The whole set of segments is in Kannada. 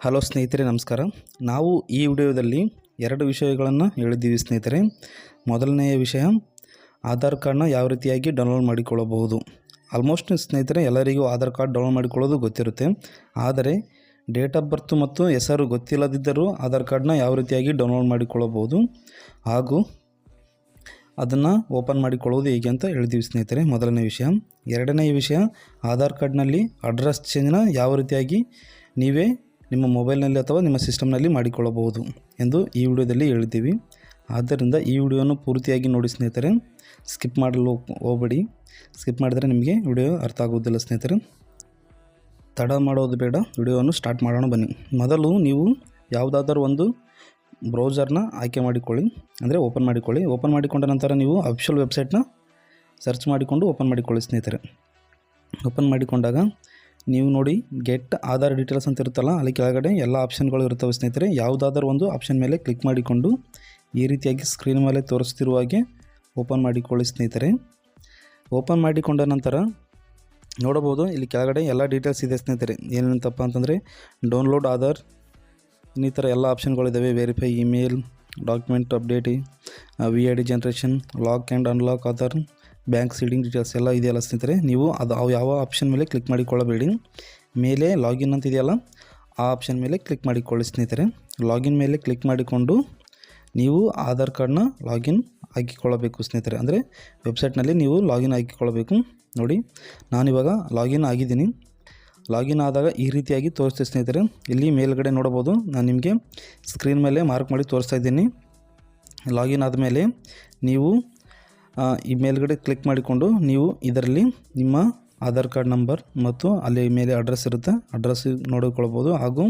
ಹಲೋ ಸ್ನೇಹಿತರೆ, ನಮಸ್ಕಾರ. ನಾವು ಈ ವಿಡಿಯೋದಲ್ಲಿ ಎರಡು ವಿಷಯಗಳನ್ನು ಹೇಳಿದ್ದೀವಿ ಸ್ನೇಹಿತರೆ. ಮೊದಲನೆಯ ವಿಷಯ, ಆಧಾರ್ ಕಾರ್ಡ್ನ ಯಾವ ರೀತಿಯಾಗಿ ಡೌನ್ಲೋಡ್ ಮಾಡಿಕೊಳ್ಳಬಹುದು. ಆಲ್ಮೋಸ್ಟ್ ಸ್ನೇಹಿತರೆ, ಎಲ್ಲರಿಗೂ ಆಧಾರ್ ಕಾರ್ಡ್ ಡೌನ್ಲೋಡ್ ಮಾಡಿಕೊಳ್ಳೋದು ಗೊತ್ತಿರುತ್ತೆ. ಆದರೆ, ಡೇಟ್ ಆಫ್ ಬರ್ತ್ ಮತ್ತು ಹೆಸರು ಗೊತ್ತಿಲ್ಲದಿದ್ದರೂ ಆಧಾರ್ ಕಾರ್ಡ್ನ ಯಾವ ರೀತಿಯಾಗಿ ಡೌನ್ಲೋಡ್ ಮಾಡಿಕೊಳ್ಳಬಹುದು ಹಾಗೂ ಅದನ್ನು ಓಪನ್ ಮಾಡಿಕೊಳ್ಳೋದು ಹೇಗೆ ಅಂತ ಹೇಳಿದ್ದೀವಿ ಸ್ನೇಹಿತರೆ, ಮೊದಲನೇ ವಿಷಯ. ಎರಡನೇ ವಿಷಯ, ಆಧಾರ್ ಕಾರ್ಡ್ನಲ್ಲಿ ಅಡ್ರೆಸ್ ಚೇಂಜ್ನ ಯಾವ ರೀತಿಯಾಗಿ ನೀವೇ ನಿಮ್ಮ ಮೊಬೈಲ್ನಲ್ಲಿ ಅಥವಾ ನಿಮ್ಮ ಸಿಸ್ಟಮ್ನಲ್ಲಿ ಮಾಡಿಕೊಳ್ಳಬಹುದು ಎಂದು ಈ ವಿಡಿಯೋದಲ್ಲಿ ಹೇಳಿದ್ದೀವಿ. ಆದ್ದರಿಂದ ಈ ವಿಡಿಯೋನ ಪೂರ್ತಿಯಾಗಿ ನೋಡಿ ಸ್ನೇಹಿತರೆ. ಸ್ಕಿಪ್ ಮಾಡಲು ಹೋಗಬೇಡಿ. ಸ್ಕಿಪ್ ಮಾಡಿದರೆ ನಿಮಗೆ ವಿಡಿಯೋ ಅರ್ಥ ಆಗುವುದಿಲ್ಲ ಸ್ನೇಹಿತರೆ. ತಡ ಮಾಡೋದು ಬೇಡ. ವಿಡಿಯೋವನ್ನು ಸ್ಟಾರ್ಟ್ ಮಾಡೋಣ ಬನ್ನಿ. ಮೊದಲು ನೀವು ಯಾವುದಾದರೂ ಒಂದು ಬ್ರೌಸರ್ನ ಆಯ್ಕೆ ಮಾಡಿಕೊಳ್ಳಿ. ಅಂದರೆ ಓಪನ್ ಮಾಡಿಕೊಳ್ಳಿ. ಓಪನ್ ಮಾಡಿಕೊಂಡ ನಂತರ ನೀವು ಅಫಿಷಿಯಲ್ ವೆಬ್ಸೈಟ್ನ ಸರ್ಚ್ ಮಾಡಿಕೊಂಡು ಓಪನ್ ಮಾಡಿಕೊಳ್ಳಿ ಸ್ನೇಹಿತರೆ. ಓಪನ್ ಮಾಡಿಕೊಂಡಾಗ ನೀವು ನೋಡಿ ಗೆಟ್ ಆಧಾರ್ ಡೀಟೇಲ್ಸ್ ಅಂತ ಇರುತ್ತಲ್ಲ, ಅಲ್ಲಿ ಕೆಳಗಡೆ ಎಲ್ಲ ಆಪ್ಷನ್ಗಳು ಇರ್ತವೆ ಸ್ನೇಹಿತರೆ. ಯಾವುದಾದ್ರೂ ಒಂದು ಆಪ್ಷನ್ ಮೇಲೆ ಕ್ಲಿಕ್ ಮಾಡಿಕೊಂಡು ಈ ರೀತಿಯಾಗಿ ಸ್ಕ್ರೀನ್ ಮೇಲೆ ತೋರಿಸ್ತಿರುವ ಹಾಗೆ ಓಪನ್ ಮಾಡಿಕೊಳ್ಳಿ ಸ್ನೇಹಿತರೆ. ಓಪನ್ ಮಾಡಿಕೊಂಡ ನಂತರ ನೋಡಬಹುದು, ಇಲ್ಲಿ ಕೆಳಗಡೆ ಎಲ್ಲ ಡೀಟೇಲ್ಸ್ ಇದೆ ಸ್ನೇಹಿತರೆ. ಏನಂತಪ್ಪ ಅಂತಂದರೆ ಡೌನ್ಲೋಡ್ ಆಧಾರ್, ಇನ್ನಿತರ ಎಲ್ಲ ಆಪ್ಷನ್ಗಳಿದ್ದಾವೆ verify email document update V I D generation lock and unlock Aadhaar bank seeding details ಎಲ್ಲ ಇದೆಯಲ್ಲ ಸ್ನೇಹಿತರೆ, ನೀವು ಅದು ಅವು ಯಾವ ಆಪ್ಷನ್ ಮೇಲೆ ಕ್ಲಿಕ್ ಮಾಡಿಕೊಳ್ಳಬೇಡಿ. ಮೇಲೆ ಲಾಗಿನ್ ಅಂತ ಇದೆಯಲ್ಲ, ಆ ಆಪ್ಷನ್ ಮೇಲೆ ಕ್ಲಿಕ್ ಮಾಡಿಕೊಳ್ಳಿ ಸ್ನೇಹಿತರೆ. ಲಾಗಿನ್ ಮೇಲೆ ಕ್ಲಿಕ್ ಮಾಡಿಕೊಂಡು ನೀವು ಆಧಾರ್ ಕಾರ್ಡ್ನ ಲಾಗಿನ್ ಹಾಕಿಕೊಳ್ಳಬೇಕು ಸ್ನೇಹಿತರೆ. ಅಂದರೆ ವೆಬ್ಸೈಟ್ನಲ್ಲಿ ನೀವು ಲಾಗಿನ್ ಹಾಕಿಕೊಳ್ಳಬೇಕು. ನೋಡಿ ನಾನಿವಾಗ ಲಾಗಿನ್ ಆಗಿದ್ದೀನಿ. ಲಾಗಿನ್ ಆದಾಗ ಈ ರೀತಿಯಾಗಿ ತೋರಿಸ್ತೆ ಸ್ನೇಹಿತರೆ. ಇಲ್ಲಿ ಮೇಲ್ಗಡೆ ನೋಡ್ಬೋದು ನಾನು ನಿಮಗೆ ಸ್ಕ್ರೀನ್ ಮೇಲೆ ಮಾರ್ಕ್ ಮಾಡಿ ತೋರಿಸ್ತಾ ಇದ್ದೀನಿ. ಲಾಗಿನ್ ಆದಮೇಲೆ ನೀವು ಈ ಮೇಲ್ಗಡೆ ಕ್ಲಿಕ್ ಮಾಡಿಕೊಂಡು ನೀವು ಇದರಲ್ಲಿ ನಿಮ್ಮ ಆಧಾರ್ ಕಾರ್ಡ್ ನಂಬರ್ ಮತ್ತು ಅಲ್ಲಿ ಮೇಲೆ ಅಡ್ರೆಸ್ ಇರುತ್ತೆ. ಅಡ್ರೆಸ್ ನೋಡಿಕೊಳ್ಬೋದು ಹಾಗೂ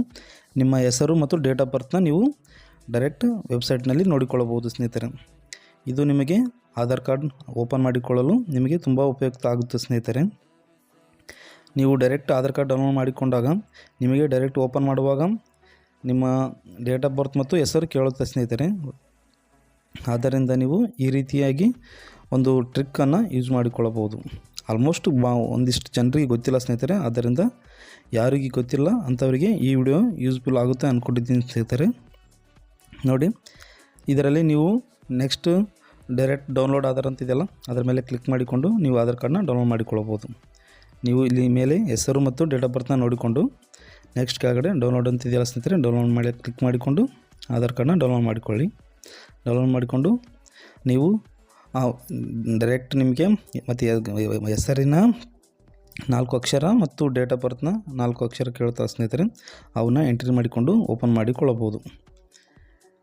ನಿಮ್ಮ ಹೆಸರು ಮತ್ತು ಡೇಟ್ ಆಫ್ ಬರ್ತ್ನ ನೀವು ಡೈರೆಕ್ಟ್ ವೆಬ್ಸೈಟ್ನಲ್ಲಿ ನೋಡಿಕೊಳ್ಳಬಹುದು ಸ್ನೇಹಿತರೆ. ಇದು ನಿಮಗೆ ಆಧಾರ್ ಕಾರ್ಡ್ ಓಪನ್ ಮಾಡಿಕೊಳ್ಳಲು ನಿಮಗೆ ತುಂಬ ಉಪಯುಕ್ತ ಆಗುತ್ತೆ ಸ್ನೇಹಿತರೆ. ನೀವು ಡೈರೆಕ್ಟ್ ಆಧಾರ್ ಕಾರ್ಡ್ ಡೌನ್ಲೋಡ್ ಮಾಡಿಕೊಂಡಾಗ ನಿಮಗೆ ಡೈರೆಕ್ಟ್ ಓಪನ್ ಮಾಡುವಾಗ ನಿಮ್ಮ ಡೇಟ್ ಆಫ್ ಬರ್ತ್ ಮತ್ತು ಹೆಸರು ಕೇಳುತ್ತೆ ಸ್ನೇಹಿತರೆ. ಆದ್ದರಿಂದ ನೀವು ಈ ರೀತಿಯಾಗಿ ಒಂದು ಟ್ರಿಕ್ಕನ್ನು ಯೂಸ್ ಮಾಡಿಕೊಳ್ಳಬಹುದು. ಆಲ್ಮೋಸ್ಟ್ ಬಾ, ಒಂದಿಷ್ಟು ಜನರಿಗೆ ಗೊತ್ತಿಲ್ಲ ಸ್ನೇಹಿತರೆ, ಆದ್ದರಿಂದ ಯಾರಿಗೆ ಗೊತ್ತಿಲ್ಲ, ಅಂಥವರಿಗೆ ಈ ವಿಡಿಯೋ ಯೂಸ್ಫುಲ್ ಆಗುತ್ತೆ ಅಂದ್ಕೊಂಡಿದ್ದೀನಿ ಸ್ನೇಹಿತರೆ. ನೋಡಿ, ಇದರಲ್ಲಿ ನೀವು ನೆಕ್ಸ್ಟ್ ಡೈರೆಕ್ಟ್ ಡೌನ್ಲೋಡ್ ಆಧಾರ್ ಅಂತಿದೆಯಲ್ಲ ಅದರ ಮೇಲೆ ಕ್ಲಿಕ್ ಮಾಡಿಕೊಂಡು ನೀವು ಆಧಾರ್ ಕಾರ್ಡ್ನ ಡೌನ್ಲೋಡ್ ಮಾಡಿಕೊಳ್ಳಬಹುದು. ನೀವು ಇಲ್ಲಿ ಮೇಲೆ ಹೆಸರು ಮತ್ತು ಡೇಟ್ ಆಫ್ ಬರ್ತ್ನ ನೋಡಿಕೊಂಡು ನೆಕ್ಸ್ಟ್ ಕೆಳಗಡೆ ಡೌನ್ಲೋಡ್ ಅಂತಿದೆಯಲ್ಲ ಸ್ನೇಹಿತರೆ ಡೌನ್ಲೋಡ್ ಮಾಡಿ ಕ್ಲಿಕ್ ಮಾಡಿಕೊಂಡು ಆಧಾರ್ ಕಾರ್ಡ್ನ ಡೌನ್ಲೋಡ್ ಮಾಡಿಕೊಳ್ಳಿ. ಡೌನ್ಲೋಡ್ ಮಾಡಿಕೊಂಡು ನೀವು ಡೈರೆಕ್ಟ್ ನಿಮಗೆ ಮತ್ತು ಹೆಸರಿನ ನಾಲ್ಕು ಅಕ್ಷರ ಮತ್ತು ಡೇಟ್ ಆಫ್ ಬರ್ತ್ನ ನಾಲ್ಕು ಅಕ್ಷರ ಕೇಳ್ತಾ ಸ್ನೇಹಿತರೆ, ಅವನ್ನ ಎಂಟ್ರಿ ಮಾಡಿಕೊಂಡು ಓಪನ್ ಮಾಡಿಕೊಳ್ಳಬಹುದು.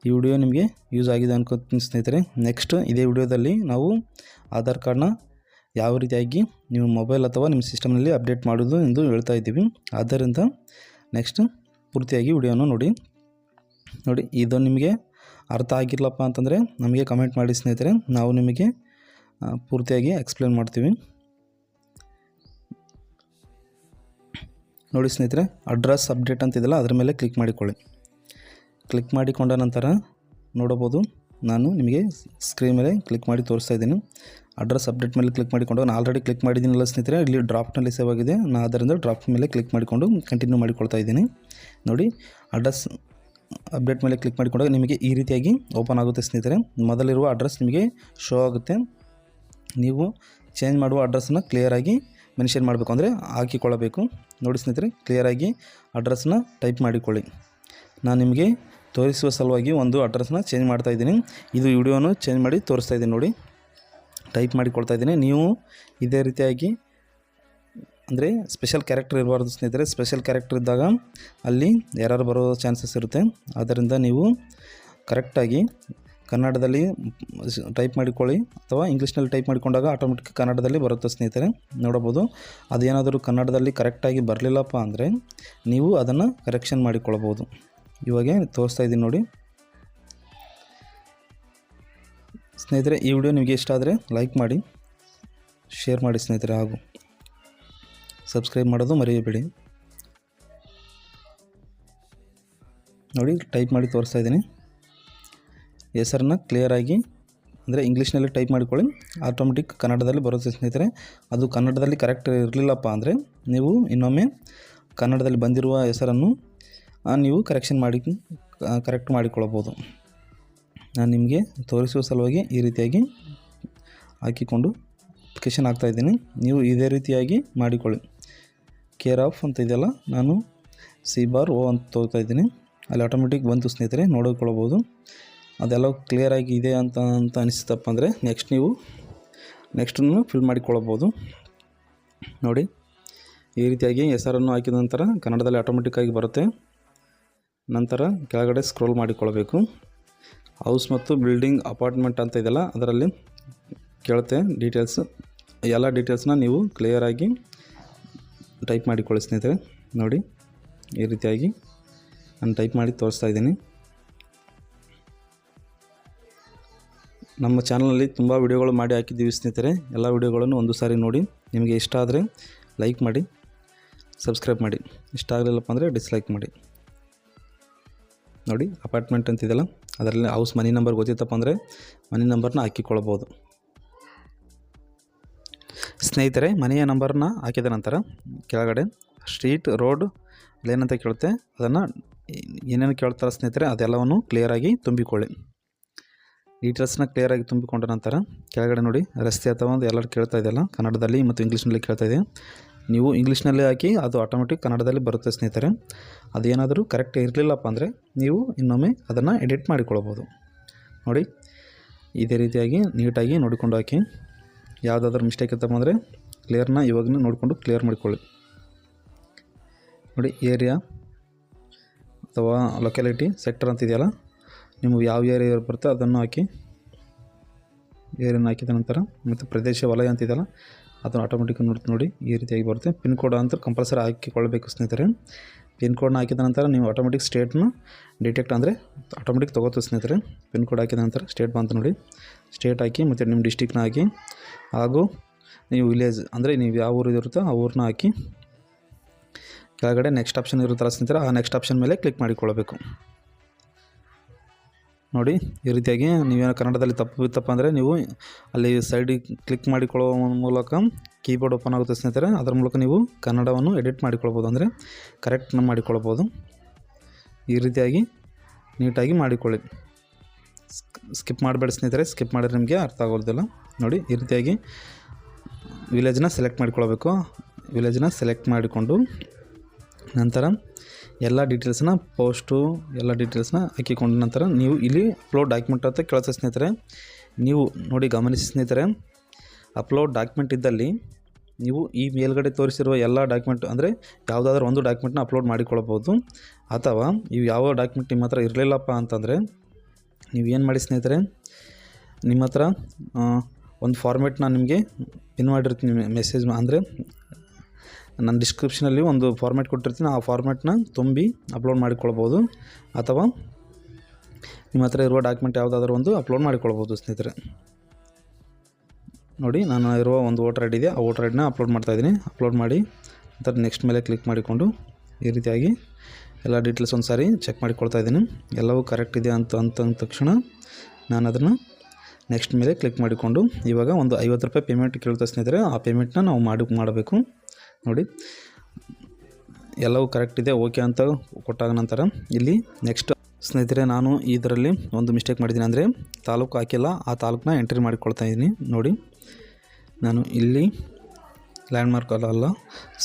ಈ ವಿಡಿಯೋ ನಿಮಗೆ ಯೂಸ್ ಆಗಿದೆ ಅನ್ಕೋತೀನಿ ಸ್ನೇಹಿತರೆ. ನೆಕ್ಸ್ಟ್ ಇದೇ ವಿಡಿಯೋದಲ್ಲಿ ನಾವು ಆಧಾರ್ ಕಾರ್ಡ್ನ ಯಾವ ರೀತಿಯಾಗಿ ನೀವು ಮೊಬೈಲ್ ಅಥವಾ ನಿಮ್ಮ ಸಿಸ್ಟಮ್ನಲ್ಲಿ ಅಪ್ಡೇಟ್ ಮಾಡೋದು ಎಂದು ಹೇಳ್ತಾ ಇದ್ದೀವಿ. ಆದ್ದರಿಂದ ನೆಕ್ಸ್ಟ್ ಪೂರ್ತಿಯಾಗಿ ವಿಡಿಯೋನ ನೋಡಿ. ನೋಡಿ, ಇದು ನಿಮಗೆ ಅರ್ಥ ಆಗಿಲ್ಲಪ್ಪ ಅಂತಂದರೆ ನಮಗೆ ಕಮೆಂಟ್ ಮಾಡಿ ಸ್ನೇಹಿತರೆ, ನಾವು ನಿಮಗೆ ಪೂರ್ತಿಯಾಗಿ ಎಕ್ಸ್ಪ್ಲೇನ್ ಮಾಡ್ತೀವಿ. ನೋಡಿ ಸ್ನೇಹಿತರೆ ಅಡ್ರೆಸ್ ಅಪ್ಡೇಟ್ ಅಂತಿದೆಯಲ್ಲ ಅದರ ಮೇಲೆ ಕ್ಲಿಕ್ ಮಾಡಿಕೊಳ್ಳಿ. ಕ್ಲಿಕ್ ಮಾಡಿಕೊಂಡ ನಂತರ ನೋಡಬಹುದು, ನಾನು ನಿಮಗೆ ಸ್ಕ್ರೀನ್ ಮೇಲೆ ಕ್ಲಿಕ್ ಮಾಡಿ ತೋರಿಸ್ತಾ ಇದ್ದೀನಿ. ಅಡ್ರೆಸ್ ಅಪ್ಡೇಟ್ ಮೇಲೆ ಕ್ಲಿಕ್ ಮಾಡಿಕೊಂಡು, ನಾನು ಆಲ್ರೆಡಿ ಕ್ಲಿಕ್ ಮಾಡಿದ್ದೀನಲ್ಲ ಸ್ನೇಹಿತರೆ, ಇಲ್ಲಿ ಡ್ರಾಫ್ಟ್ನಲ್ಲಿ ಸೇವ್ ಆಗಿದೆ. ನಾನು ಅದರಿಂದ ಡ್ರಾಫ್ಟ್ ಮೇಲೆ ಕ್ಲಿಕ್ ಮಾಡಿಕೊಂಡು ಕಂಟಿನ್ಯೂ ಮಾಡಿಕೊಳ್ತಾ ಇದ್ದೀನಿ. ನೋಡಿ ಅಡ್ರೆಸ್ ಅಪ್ಡೇಟ್ ಮೇಲೆ ಕ್ಲಿಕ್ ಮಾಡಿಕೊಂಡಾಗ ನಿಮಗೆ ಈ ರೀತಿಯಾಗಿ ಓಪನ್ ಆಗುತ್ತೆ ಸ್ನೇಹಿತರೆ. ಮೊದಲಿರುವ ಅಡ್ರೆಸ್ ನಿಮಗೆ ಶೋ ಆಗುತ್ತೆ. ನೀವು ಚೇಂಜ್ ಮಾಡುವ ಅಡ್ರೆಸ್ಸನ್ನು ಕ್ಲಿಯರಾಗಿ ಮೆನ್ಷನ್ ಮಾಡಬೇಕು. ಅಂದರೆ ಹಾಕಿಕೊಳ್ಳಬೇಕು. ನೋಡಿ ಸ್ನೇಹಿತರೆ ಕ್ಲಿಯರಾಗಿ ಅಡ್ರೆಸ್ನ ಟೈಪ್ ಮಾಡಿಕೊಳ್ಳಿ. ನಾನು ನಿಮಗೆ ತೋರಿಸುವ ಸಲುವಾಗಿ ಒಂದು ಅಡ್ರೆಸ್ನ ಚೇಂಜ್ ಮಾಡ್ತಾ ಇದ್ದೀನಿ. ಇದು ವಿಡಿಯೋನು ಚೇಂಜ್ ಮಾಡಿ ತೋರಿಸ್ತಾ ಇದ್ದೀನಿ ನೋಡಿ. ಟೈಪ್ ಮಾಡಿಕೊಳ್ತಾ ಇದ್ದೀನಿ. ನೀವು ಇದೇ ರೀತಿಯಾಗಿ ಅಂದರೆ ಸ್ಪೆಷಲ್ ಕ್ಯಾರೆಕ್ಟರ್ ಇರಬಾರ್ದು ಸ್ನೇಹಿತರೆ. ಸ್ಪೆಷಲ್ ಕ್ಯಾರೆಕ್ಟರ್ ಇದ್ದಾಗ ಅಲ್ಲಿ ಎರರ್ ಬರೋ ಚಾನ್ಸಸ್ ಇರುತ್ತೆ. ಆದ್ದರಿಂದ ನೀವು ಕರೆಕ್ಟಾಗಿ ಕನ್ನಡದಲ್ಲಿ ಟೈಪ್ ಮಾಡಿಕೊಳ್ಳಿ ಅಥವಾ ಇಂಗ್ಲೀಷ್ನಲ್ಲಿ ಟೈಪ್ ಮಾಡಿಕೊಂಡಾಗ ಆಟೋಮೆಟಿಕ್ ಕನ್ನಡದಲ್ಲಿ ಬರುತ್ತೆ ಸ್ನೇಹಿತರೆ. ನೋಡಬಹುದು. ಅದೇನಾದರೂ ಕನ್ನಡದಲ್ಲಿ ಕರೆಕ್ಟಾಗಿ ಬರಲಿಲ್ಲಪ್ಪ ಅಂದರೆ ನೀವು ಅದನ್ನು ಕರೆಕ್ಷನ್ ಮಾಡಿಕೊಳ್ಳಬಹುದು. ಇವಾಗ ತೋರಿಸ್ತಾ ಇದ್ದೀನಿ ನೋಡಿ. ಸ್ನೇಹಿತರೆ, ಈ ವಿಡಿಯೋ ನಿಮಗೆ ಇಷ್ಟ ಆದರೆ ಲೈಕ್ ಮಾಡಿ ಶೇರ್ ಮಾಡಿ ಸ್ನೇಹಿತರೆ ಹಾಗೂ. ಸಬ್ಸ್ಕ್ರೈಬ್ ಮಾಡೋದು ಮರೆಯಬೇಡಿ ನೋಡಿ, ಟೈಪ್ ಮಾಡಿ ತೋರಿಸ್ತಾ ಇದ್ದೀನಿ. ಹೆಸರನ್ನ ಕ್ಲಿಯರಾಗಿ ಅಂದರೆ ಇಂಗ್ಲೀಷ್ನಲ್ಲಿ ಟೈಪ್ ಮಾಡಿಕೊಳ್ಳಿ. ಆಟೋಮೆಟಿಕ್ ಕನ್ನಡದಲ್ಲಿ ಬರುತ್ತೆ ಸ್ನೇಹಿತರೆ. ಅದು ಕನ್ನಡದಲ್ಲಿ ಕರೆಕ್ಟ್ ಇರಲಿಲ್ಲಪ್ಪ ಅಂದರೆ ನೀವು ಇನ್ನೊಮ್ಮೆ ಕನ್ನಡದಲ್ಲಿ ಬಂದಿರುವ ಹೆಸರನ್ನು ನೀವು ಕರೆಕ್ಷನ್ ಮಾಡಿ ಕರೆಕ್ಟ್ ಮಾಡಿಕೊಳ್ಳಬೋದು ನಾನು ನಿಮಗೆ ತೋರಿಸುವ ಸಲುವಾಗಿ ಈ ರೀತಿಯಾಗಿ ಹಾಕಿಕೊಂಡು ಅಪ್ಲಿಕೇಶನ್ ಹಾಕ್ತಾಯಿದ್ದೀನಿ ನೀವು ಇದೇ ರೀತಿಯಾಗಿ ಮಾಡಿಕೊಳ್ಳಿ. ಕೇರ್ ಆಫ್ ಅಂತ ಇದೆಯಲ್ಲ, ನಾನು ಸಿ ಬಾರ್ ಓ ಅಂತ ತೋರ್ತಾ ಇದ್ದೀನಿ. ಅಲ್ಲಿ ಆಟೋಮೆಟಿಕ್ ಬಂತು ಸ್ನೇಹಿತರೆ, ನೋಡಿಕೊಳ್ಬೋದು. ಅದೆಲ್ಲ ಕ್ಲಿಯರಾಗಿ ಇದೆ ಅಂತ ಅಂತ ಅನಿಸ್ತಪ್ಪ ಅಂದರೆ ನೆಕ್ಸ್ಟ್ ನೀವು ನೆಕ್ಸ್ಟನ್ನು ಫಿಲ್ ಮಾಡಿಕೊಳ್ಬೋದು. ನೋಡಿ, ಈ ರೀತಿಯಾಗಿ ಹೆಸರನ್ನು ಹಾಕಿದ ನಂತರ ಕನ್ನಡದಲ್ಲಿ ಆಟೋಮೆಟಿಕ್ಕಾಗಿ ಬರುತ್ತೆ. ನಂತರ ಕೆಳಗಡೆ ಸ್ಕ್ರೋಲ್ ಮಾಡಿಕೊಳ್ಳಬೇಕು ಹೌಸ್ ಮತ್ತು ಬಿಲ್ಡಿಂಗ್ ಅಪಾರ್ಟ್ಮೆಂಟ್ ಅಂತ ಇದೆಯಲ್ಲ, ಅದರಲ್ಲಿ ಕೇಳುತ್ತೆ ಡೀಟೇಲ್ಸ್ ಎಲ್ಲ ಡೀಟೇಲ್ಸ್ನ ನೀವು ಕ್ಲಿಯರಾಗಿ ಟೈಪ್ ಮಾಡಿಕೊಳ್ಳಿ ಸ್ನೇಹಿತರೆ ನೋಡಿ, ಈ ರೀತಿಯಾಗಿ ನಾನು ಟೈಪ್ ಮಾಡಿ ತೋರಿಸ್ತಾ ಇದ್ದೀನಿ. ನಮ್ಮ ಚಾನಲಲ್ಲಿ ತುಂಬ ವಿಡಿಯೋಗಳು ಮಾಡಿ ಹಾಕಿದ್ದೀವಿ ಸ್ನೇಹಿತರೆ. ಎಲ್ಲ ವಿಡಿಯೋಗಳನ್ನು ಒಂದು ಸಾರಿ ನೋಡಿ. ನಿಮಗೆ ಇಷ್ಟ ಆದರೆ ಲೈಕ್ ಮಾಡಿ, ಸಬ್ಸ್ಕ್ರೈಬ್ ಮಾಡಿ. ಇಷ್ಟ ಆಗಲಿಲ್ಲಪ್ಪ ಅಂದರೆ ಡಿಸ್ಲೈಕ್ ಮಾಡಿ. ನೋಡಿ, ಅಪಾರ್ಟ್ಮೆಂಟ್ ಅಂತಿದೆಯಲ್ಲ, ಅದರಲ್ಲಿ ಹೌಸ್ ಮನಿ ನಂಬರ್ ಗೊತ್ತಿತ್ತಪ್ಪ ಅಂದರೆ ಮನಿ ನಂಬರ್ನ ಹಾಕಿಕೊಳ್ಳಬೋದು ಸ್ನೇಹಿತರೆ, ಮನೆಯ ನಂಬರ್ನ ಹಾಕಿದ ನಂತರ ಕೆಳಗಡೆ ಸ್ಟ್ರೀಟ್, ರೋಡ್ ಏನಂತ ಕೇಳುತ್ತೆ. ಅದನ್ನು ಏನೇನು ಕೇಳ್ತಾರೆ ಸ್ನೇಹಿತರೆ, ಅದೆಲ್ಲವನ್ನು ಕ್ಲಿಯರಾಗಿ ತುಂಬಿಕೊಳ್ಳಿ. ಡೀಟೇಲ್ಸ್ನ ಕ್ಲಿಯರಾಗಿ ತುಂಬಿಕೊಂಡ ನಂತರ ಕೆಳಗಡೆ ನೋಡಿ, ರಸ್ತೆ ಅಥವಾ ಒಂದು ಎಲ್ಲರೂ ಕೇಳ್ತಾ ಇದೆಯಲ್ಲ, ಕನ್ನಡದಲ್ಲಿ ಮತ್ತು ಇಂಗ್ಲೀಷ್ನಲ್ಲಿ ಕೇಳ್ತಾ ಇದೆ. ನೀವು ಇಂಗ್ಲೀಷ್ನಲ್ಲಿ ಹಾಕಿ, ಅದು ಆಟೋಮೆಟಿಕ್ ಕನ್ನಡದಲ್ಲಿ ಬರುತ್ತೆ ಸ್ನೇಹಿತರೆ. ಅದೇನಾದರೂ ಕರೆಕ್ಟ್ ಇರಲಿಲ್ಲಪ್ಪ ಅಂದರೆ ನೀವು ಇನ್ನೊಮ್ಮೆ ಅದನ್ನು ಎಡಿಟ್ ಮಾಡಿಕೊಳ್ಬೋದು. ನೋಡಿ, ಇದೇ ರೀತಿಯಾಗಿ ನೀಟಾಗಿ ನೋಡಿಕೊಂಡು ಹಾಕಿ. ಯಾವುದಾದ್ರೂ ಮಿಸ್ಟೇಕ್ ಇತ್ತಪ್ಪ ಅಂದರೆ ಕ್ಲಿಯರ್ನ ಇವಾಗನೂ ನೋಡಿಕೊಂಡು ಕ್ಲಿಯರ್ ಮಾಡಿಕೊಳ್ಳಿ. ನೋಡಿ ಏರಿಯಾ ಅಥವಾ ಲೊಕ್ಯಾಲಿಟಿ ಸೆಕ್ಟರ್ ಅಂತಿದೆಯಲ್ಲ, ನಿಮಗೆ ಯಾವ ಏರಿಯಾ ಬರುತ್ತೆ ಅದನ್ನು ಹಾಕಿ ಏರಿಯಾನ ಹಾಕಿದ ನಂತರ, ಮತ್ತು ಪ್ರದೇಶ ವಲಯ ಅಂತಿದೆಯಲ್ಲ, ಅದನ್ನು ಆಟೋಮೆಟಿಕ್ ನೋಡಿ ನೋಡಿ ಈ ರೀತಿಯಾಗಿ ಬರುತ್ತೆ. ಪಿನ್ ಕೋಡ್ ಅಂತ ಕಂಪಲ್ಸರಿ ಹಾಕಿಕೊಳ್ಳಬೇಕು ಸ್ನೇಹಿತರೆ. ಪಿನ್ ಕೋಡ್ನ ಹಾಕಿದ ನಂತರ ನೀವು ಆಟೋಮೆಟಿಕ್ ಸ್ಟೇಟ್ನ ಡಿಟೆಕ್ಟ್ ಅಂದರೆ ಆಟೋಮೆಟಿಕ್ ತೊಗೋತು ಸ್ನೇಹಿತರೆ. ಪಿನ್ ಕೋಡ್ ಹಾಕಿದ ನಂತರ ಸ್ಟೇಟ್ ಬಂತು ನೋಡಿ. ಸ್ಟೇಟ್ ಹಾಕಿ ಮತ್ತು ನಿಮ್ಮ ಡಿಸ್ಟಿಕ್ನ ಹಾಕಿ. ಹಾಗೂ ನೀವು ವಿಲೇಜ್ ಅಂದರೆ ನೀವು ಯಾವ ಊರು ಇರುತ್ತೋ ಆ ಊರನ್ನ ಹಾಕಿ. ಕೆಳಗಡೆ ನೆಕ್ಸ್ಟ್ ಆಪ್ಷನ್ ಇರುತ್ತಲ್ಲ ಸ್ನೇಹಿತರೆ, ಆ ನೆಕ್ಸ್ಟ್ ಆಪ್ಷನ್ ಮೇಲೆ ಕ್ಲಿಕ್ ಮಾಡಿಕೊಳ್ಳಬೇಕು. ನೋಡಿ, ಈ ರೀತಿಯಾಗಿ ನೀವೇನೋ ಕನ್ನಡದಲ್ಲಿ ತಪ್ಪು ಬಿತ್ತಪ್ಪ ಅಂದರೆ ನೀವು ಅಲ್ಲಿ ಸೈಡಿಗೆ ಕ್ಲಿಕ್ ಮಾಡಿಕೊಳ್ಳುವ ಮೂಲಕ ಕೀಬೋರ್ಡ್ ಓಪನ್ ಆಗುತ್ತೆ ಸ್ನೇಹಿತರೆ. ಅದರ ಮೂಲಕ ನೀವು ಕನ್ನಡವನ್ನು ಎಡಿಟ್ ಮಾಡಿಕೊಳ್ಬೋದು ಅಂದರೆ ಕರೆಕ್ಟ್ ಮಾಡಿಕೊಳ್ಬೋದು. ಈ ರೀತಿಯಾಗಿ ನೀಟಾಗಿ ಮಾಡಿಕೊಳ್ಳಿ. ಸ್ಕಿಪ್ ಮಾಡಬೇಡಿ ಸ್ನೇಹಿತರೆ, ಸ್ಕಿಪ್ ಮಾಡಿದ್ರೆ ನಿಮಗೆ ಅರ್ಥ ಆಗೋದಿಲ್ಲ. ನೋಡಿ, ಈ ರೀತಿಯಾಗಿ ವಿಲೇಜನ್ನ ಸೆಲೆಕ್ಟ್ ಮಾಡಿಕೊಳ್ಬೇಕು. ವಿಲೇಜನ್ನ ಸೆಲೆಕ್ಟ್ ಮಾಡಿಕೊಂಡು ನಂತರ ಎಲ್ಲ ಡೀಟೇಲ್ಸ್ನ ಪೋಸ್ಟು ಎಲ್ಲ ಡೀಟೇಲ್ಸ್ನ ಹಾಕಿಕೊಂಡ ನಂತರ ನೀವು ಇಲ್ಲಿ ಅಪ್ಲೋಡ್ ಡಾಕ್ಯುಮೆಂಟ್ ಅಂತ ಕೇಳ್ತಾ ಸ್ನೇಹಿತರೆ, ನೀವು ನೋಡಿ ಗಮನಿಸಿ ಸ್ನೇಹಿತರೆ, ಅಪ್ಲೋಡ್ ಡಾಕ್ಯುಮೆಂಟ್ ಇದ್ದಲ್ಲಿ ನೀವು ಈ ಮೇಲ್ಗಡೆ ತೋರಿಸಿರುವ ಎಲ್ಲ ಡಾಕ್ಯುಮೆಂಟ್, ಅಂದರೆ ಯಾವುದಾದ್ರೂ ಒಂದು ಡಾಕ್ಯುಮೆಂಟ್ನ ಅಪ್ಲೋಡ್ ಮಾಡಿಕೊಳ್ಬೋದು ಅಥವಾ ಇವು ಯಾವ ಡಾಕ್ಯುಮೆಂಟ್ ನಿಮ್ಮ ಹತ್ರ ಇರಲಿಲ್ಲಪ್ಪ ಅಂತಂದರೆ, ನೀವು ಏನು ಮಾಡಿ ಸ್ನೇಹಿತರೆ, ನಿಮ್ಮ ಹತ್ರ ಒಂದು ಫಾರ್ಮೇಟ್ ನಾನು ನಿಮಗೆ ಪಿನ್ ಮಾಡಿರ್ತೀನಿ ಮೆಸೇಜ್ ಅಂದರೆ ನನ್ನ ಡಿಸ್ಕ್ರಿಪ್ಷನಲ್ಲಿ ಒಂದು ಫಾರ್ಮ್ಯಾಟ್ ಕೊಟ್ಟಿರ್ತೀನಿ. ಆ ಫಾರ್ಮ್ಯಾಟ್ನ ತುಂಬಿ ಅಪ್ಲೋಡ್ ಮಾಡಿಕೊಳ್ಬೋದು. ಅಥವಾ ನಿಮ್ಮ ಹತ್ರ ಇರುವ ಡಾಕ್ಯುಮೆಂಟ್ ಯಾವುದಾದ್ರೂ ಒಂದು ಅಪ್ಲೋಡ್ ಮಾಡಿಕೊಳ್ಬೋದು ಸ್ನೇಹಿತರೆ. ನೋಡಿ, ನಾನು ಇರುವ ಒಂದು ವೋಟರ್ ಐ ಡಿ ಇದೆ. ಆ ವೋಟರ್ ಐಡಿನ ಅಪ್ಲೋಡ್ ಮಾಡ್ತಾಯಿದ್ದೀನಿ ಅಪ್ಲೋಡ್ ಮಾಡಿ, ನಂತರ ನೆಕ್ಸ್ಟ್ ಮೇಲೆ ಕ್ಲಿಕ್ ಮಾಡಿಕೊಂಡು ಈ ರೀತಿಯಾಗಿ ಎಲ್ಲ ಡೀಟೇಲ್ಸ್ ಒಂದು ಸಾರಿ ಚೆಕ್ ಮಾಡಿಕೊಳ್ತಾ ಇದ್ದೀನಿ. ಎಲ್ಲವೂ ಕರೆಕ್ಟ್ ಇದೆ ಅಂತ ಅಂತ ಅಂದ ತಕ್ಷಣ ನಾನು ಅದನ್ನು ನೆಕ್ಸ್ಟ್ ಮೇಲೆ ಕ್ಲಿಕ್ ಮಾಡಿಕೊಂಡು ಇವಾಗ ಒಂದು ಐವತ್ತು ರೂಪಾಯಿ ಪೇಮೆಂಟ್ ಕೇಳ್ತಾ ಸ್ನೇಹಿತರೆ. ಆ ಪೇಮೆಂಟ್ನ ನಾವು ಮಾಡಿ, ಮಾಡಬೇಕು. ನೋಡಿ. ಎಲ್ಲವೂ ಕರೆಕ್ಟ್ ಇದೆ ಓಕೆ ಅಂತ ಕೊಟ್ಟಾಗ ನಂತರ ಇಲ್ಲಿ ನೆಕ್ಸ್ಟ್ ಸ್ನೇಹಿತರೆ, ನಾನು ಇದರಲ್ಲಿ ಒಂದು ಮಿಸ್ಟೇಕ್ ಮಾಡಿದ್ದೀನಿ ಅಂದರೆ ತಾಲೂಕು ಹಾಕಿಲ್ಲ, ಆ ತಾಲೂಕನ್ನ ಎಂಟ್ರಿ ಮಾಡಿಕೊಳ್ತಾ ಇದ್ದೀನಿ. ನೋಡಿ, ನಾನು ಇಲ್ಲಿ ಲ್ಯಾಂಡ್ಮಾರ್ಕ್ ಅಲ್ಲ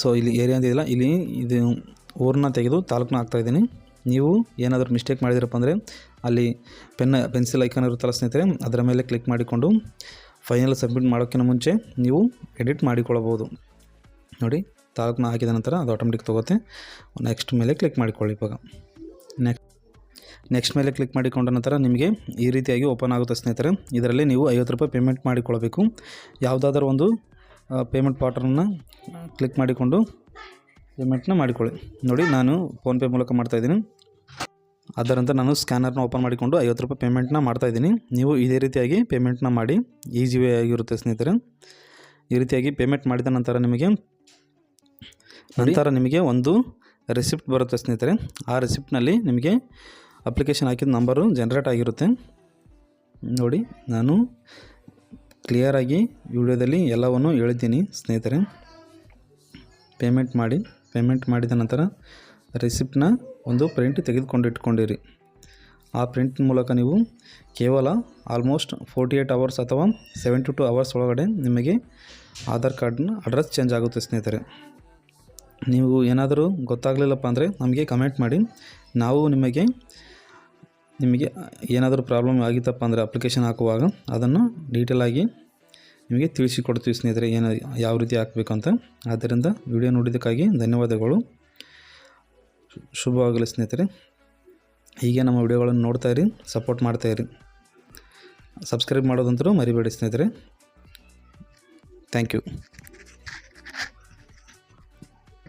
ಸೊ ಇಲ್ಲಿ ಏರಿಯಾ ಅಂತಿದೆಯಲ್ಲ ಇಲ್ಲಿ ಇದು ಊರನ್ನ ತೆಗೆದು ತಾಲೂಕನ್ನ ಹಾಕ್ತಾಯಿದ್ದೀನಿ ನೀವು ಏನಾದರೂ ಮಿಸ್ಟೇಕ್ ಮಾಡಿದಿರಪ್ಪ ಅಂದರೆ ಅಲ್ಲಿ ಪೆನ್ ಪೆನ್ಸಿಲ್ ಐಕಾನ್ ಇರುತ್ತಲ್ಲ ಸ್ನೇಹಿತರೆ, ಅದರ ಮೇಲೆ ಕ್ಲಿಕ್ ಮಾಡಿಕೊಂಡು ಫೈನಲ್ ಸಬ್ಮಿಟ್ ಮಾಡೋಕ್ಕಿಂತ ಮುಂಚೆ ನೀವು ಎಡಿಟ್ ಮಾಡಿಕೊಳ್ಳಬಹುದು ನೋಡಿ ತಾಲೂಕನ್ನ ಹಾಕಿದ ನಂತರ ಅದು ಆಟೋಮೆಟಿಕ್ ತೊಗೋತೆ. ನೆಕ್ಸ್ಟ್ ಮೇಲೆ ಕ್ಲಿಕ್ ಮಾಡಿಕೊಳ್ಳಿ ಇವಾಗ. ನೆಕ್ಸ್ಟ್ ನೆಕ್ಸ್ಟ್ ಮೇಲೆ ಕ್ಲಿಕ್ ಮಾಡಿಕೊಂಡ ನಂತರ ನಿಮಗೆ ಈ ರೀತಿಯಾಗಿ ಓಪನ್ ಆಗುತ್ತೆ ಸ್ನೇಹಿತರೆ. ಇದರಲ್ಲಿ ನೀವು ಐವತ್ತು ರೂಪಾಯಿ ಪೇಮೆಂಟ್ ಮಾಡಿಕೊಳ್ಬೇಕು ಯಾವುದಾದ್ರೂ ಒಂದು ಪೇಮೆಂಟ್ ಪಾಟ್ರನ್ನ ಕ್ಲಿಕ್ ಮಾಡಿಕೊಂಡು ಪೇಮೆಂಟ್ನ ಮಾಡಿಕೊಳ್ಳಿ. ನೋಡಿ, ನಾನು ಫೋನ್ಪೇ ಮೂಲಕ ಮಾಡ್ತಾಯಿದ್ದೀನಿ ಅದರಂತೆ ನಾನು ಸ್ಕ್ಯಾನರ್ನ ಓಪನ್ ಮಾಡಿಕೊಂಡು ಐವತ್ತು ರೂಪಾಯಿ ಪೇಮೆಂಟ್ನ ಮಾಡ್ತಾಯಿದ್ದೀನಿ ನೀವು ಇದೇ ರೀತಿಯಾಗಿ ಪೇಮೆಂಟ್ನ ಮಾಡಿ ಈಸಿ ವೇ ಆಗಿರುತ್ತೆ ಸ್ನೇಹಿತರೆ. ಈ ರೀತಿಯಾಗಿ ಪೇಮೆಂಟ್ ಮಾಡಿದ ನಂತರ ನಿಮಗೆ ನಂತರ ನಿಮಗೆ ಒಂದು ರೆಸಿಪ್ಟ್ ಬರುತ್ತೆ ಸ್ನೇಹಿತರೆ. ಆ ರೆಸಿಪ್ಟ್ನಲ್ಲಿ ನಿಮಗೆ ಅಪ್ಲಿಕೇಶನ್ ಹಾಕಿದ ನಂಬರು ಜನ್ರೇಟ್ ಆಗಿರುತ್ತೆ. ನೋಡಿ, ನಾನು ಕ್ಲಿಯರಾಗಿ ವಿಡಿಯೋದಲ್ಲಿ ಎಲ್ಲವನ್ನು ಹೇಳಿದ್ದೀನಿ ಸ್ನೇಹಿತರೆ. ಪೇಮೆಂಟ್ ಮಾಡಿ ಪೇಮೆಂಟ್ ಮಾಡಿದ ನಂತರ ರೆಸಿಪ್ಟ್ನ ಒಂದು ಪ್ರಿಂಟ್ ತೆಗೆದುಕೊಂಡು ಇಟ್ಕೊಂಡಿರಿ ಆ ಪ್ರಿಂಟ್ ಮೂಲಕ ನೀವು ಕೇವಲ ಆಲ್ಮೋಸ್ಟ್ ಫೋರ್ಟಿ ಏಯ್ಟ್ ಅವರ್ಸ್ ಅಥವಾ ಸೆವೆಂಟಿ ಟು ಅವರ್ಸ್ ಒಳಗಡೆ ನಿಮಗೆ ಆಧಾರ್ ಕಾರ್ಡ್ನ ಅಡ್ರೆಸ್ ಚೇಂಜ್ ಆಗುತ್ತೆ ಸ್ನೇಹಿತರೆ. ನೀವು ಏನಾದರೂ ಗೊತ್ತಾಗಲಿಲ್ಲಪ್ಪ ಅಂದರೆ ನಮಗೆ ಕಮೆಂಟ್ ಮಾಡಿ. ನಾವು ನಿಮಗೆ ನಿಮಗೆ ಏನಾದರೂ ಪ್ರಾಬ್ಲಮ್ ಆಗಿತ್ತಪ್ಪ ಅಂದರೆ ಅಪ್ಲಿಕೇಶನ್ ಹಾಕುವಾಗ ಅದನ್ನು ಡೀಟೇಲಾಗಿ ನಿಮಗೆ ತಿಳಿಸಿಕೊಡ್ತೀವಿ ಸ್ನೇಹಿತರೆ, ಏನು, ಯಾವ ರೀತಿ ಹಾಕಬೇಕು ಅಂತ. ಆದ್ದರಿಂದ ವಿಡಿಯೋ ನೋಡಿದ್ದಕ್ಕಾಗಿ ಧನ್ಯವಾದಗಳು. ಶುಭವಾಗಲಿ ಸ್ನೇಹಿತರೆ. ಹೀಗೆ ನಮ್ಮ ವಿಡಿಯೋಗಳನ್ನು ನೋಡ್ತಾ ಇರಿ ಸಪೋರ್ಟ್ ಮಾಡ್ತಾ ಇರಿ. ಸಬ್ಸ್ಕ್ರೈಬ್ ಮಾಡೋದಂತರೂ ಮರಿಬೇಡಿ ಸ್ನೇಹಿತರೆ. Thank you